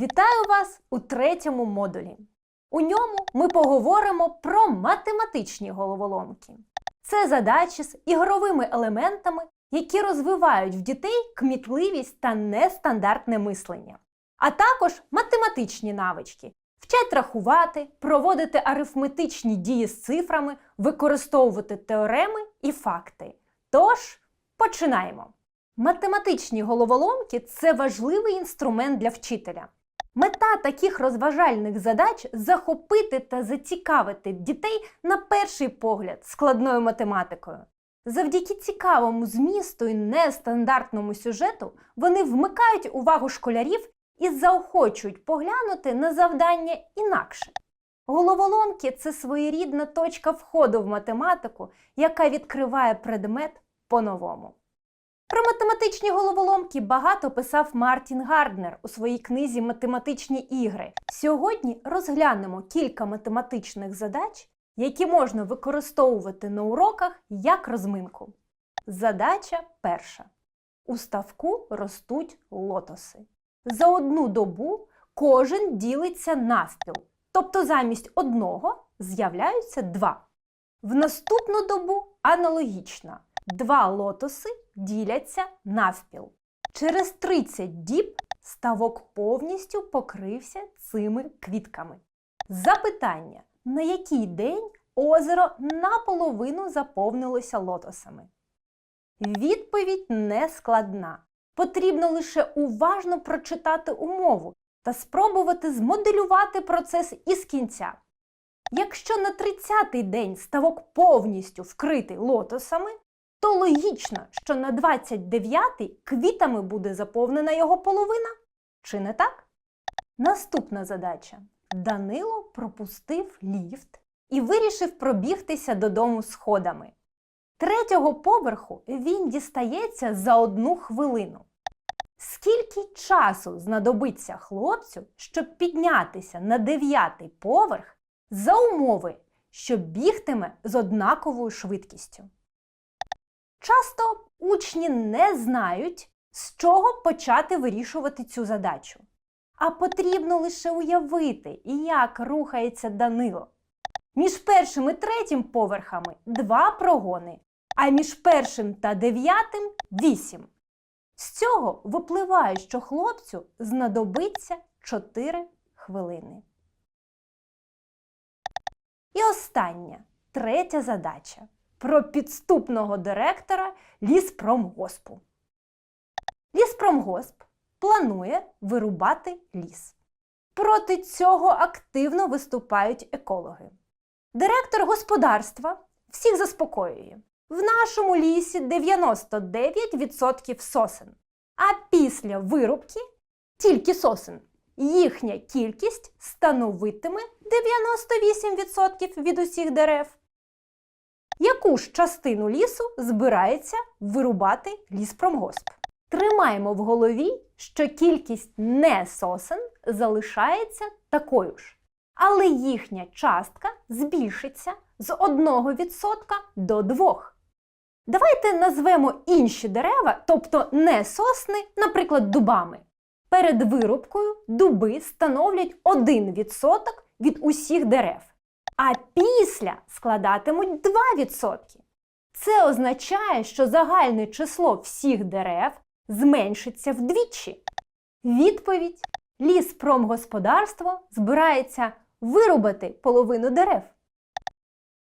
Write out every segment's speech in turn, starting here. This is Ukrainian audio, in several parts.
Вітаю вас у третьому модулі. У ньому ми поговоримо про математичні головоломки. Це задачі з ігровими елементами, які розвивають в дітей кмітливість та нестандартне мислення, а також математичні навички, вчать рахувати, проводити арифметичні дії з цифрами, використовувати теореми і факти. Тож, починаємо! Математичні головоломки це важливий інструмент для вчителя. Мета таких розважальних задач захопити та зацікавити дітей на перший погляд складною математикою. Завдяки цікавому змісту і нестандартному сюжету вони вмикають увагу школярів і заохочують поглянути на завдання інакше. Головоломки це своєрідна точка входу в математику, яка відкриває предмет по-новому. Про математичні головоломки багато писав Мартін Гарднер у своїй книзі Математичні ігри. Сьогодні розглянемо кілька математичних задач, які можна використовувати на уроках як розминку. Задача перша. У ставку ростуть лотоси. За одну добу кожен ділиться навпіл, тобто замість одного з'являються два. В наступну добу аналогічно. Два лотоси діляться навпіл. Через 30 діб ставок повністю покрився цими квітками. Запитання: на який день озеро наполовину заповнилося лотосами? Відповідь не складна. Потрібно лише уважно прочитати умову та спробувати змоделювати процес із кінця. Якщо на 30-й день ставок повністю вкритий лотосами, то логічно, що на 29-й квітами буде заповнена його половина. Чи не так? Наступна задача. Данило пропустив ліфт і вирішив пробігтися додому сходами. Третього поверху він дістається за одну хвилину. Скільки часу знадобиться хлопцю, щоб піднятися на дев'ятий поверх за умови, що бігтиме з однаковою швидкістю? Часто учні не знають, з чого почати вирішувати цю задачу. А потрібно лише уявити, як рухається Данило. Між першим і третім поверхами два прогони, а між першим та дев'ятим вісім. З цього випливає, що хлопцю знадобиться 4 хвилини. І остання, третя задача про підступного директора ліспромгоспу. Ліспромгосп планує вирубати ліс. Проти цього активно виступають екологи. Директор господарства всіх заспокоює. В нашому лісі 99% сосен. А після вирубки тільки сосен. Їхня кількість становитиме 98% від усіх дерев. Яку ж частину лісу збирається вирубати ліспромгосп? Тримаємо в голові, що кількість не сосен залишається такою ж, але їхня частка збільшиться з 1% до 2%. Давайте назвемо інші дерева, тобто не сосни, наприклад, дубами. Перед вирубкою дуби становлять 1% від усіх дерев, а після складатимуть 2%. Це означає, що загальне число всіх дерев зменшиться вдвічі. Відповідь: ліспромгосподарство збирається вирубати половину дерев.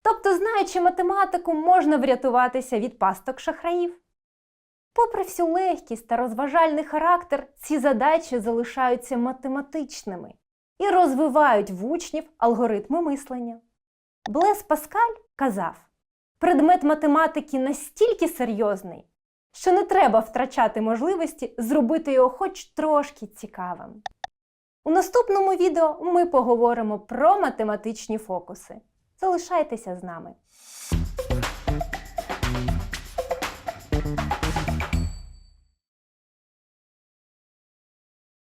Тобто, знаючи математику, можна врятуватися від пасток шахраїв. Попри всю легкість та розважальний характер, ці задачі залишаються математичними і розвивають в учнів алгоритми мислення. Блес Паскаль казав, предмет математики настільки серйозний, що не треба втрачати можливості зробити його хоч трошки цікавим. У наступному відео ми поговоримо про математичні фокуси. Залишайтеся з нами.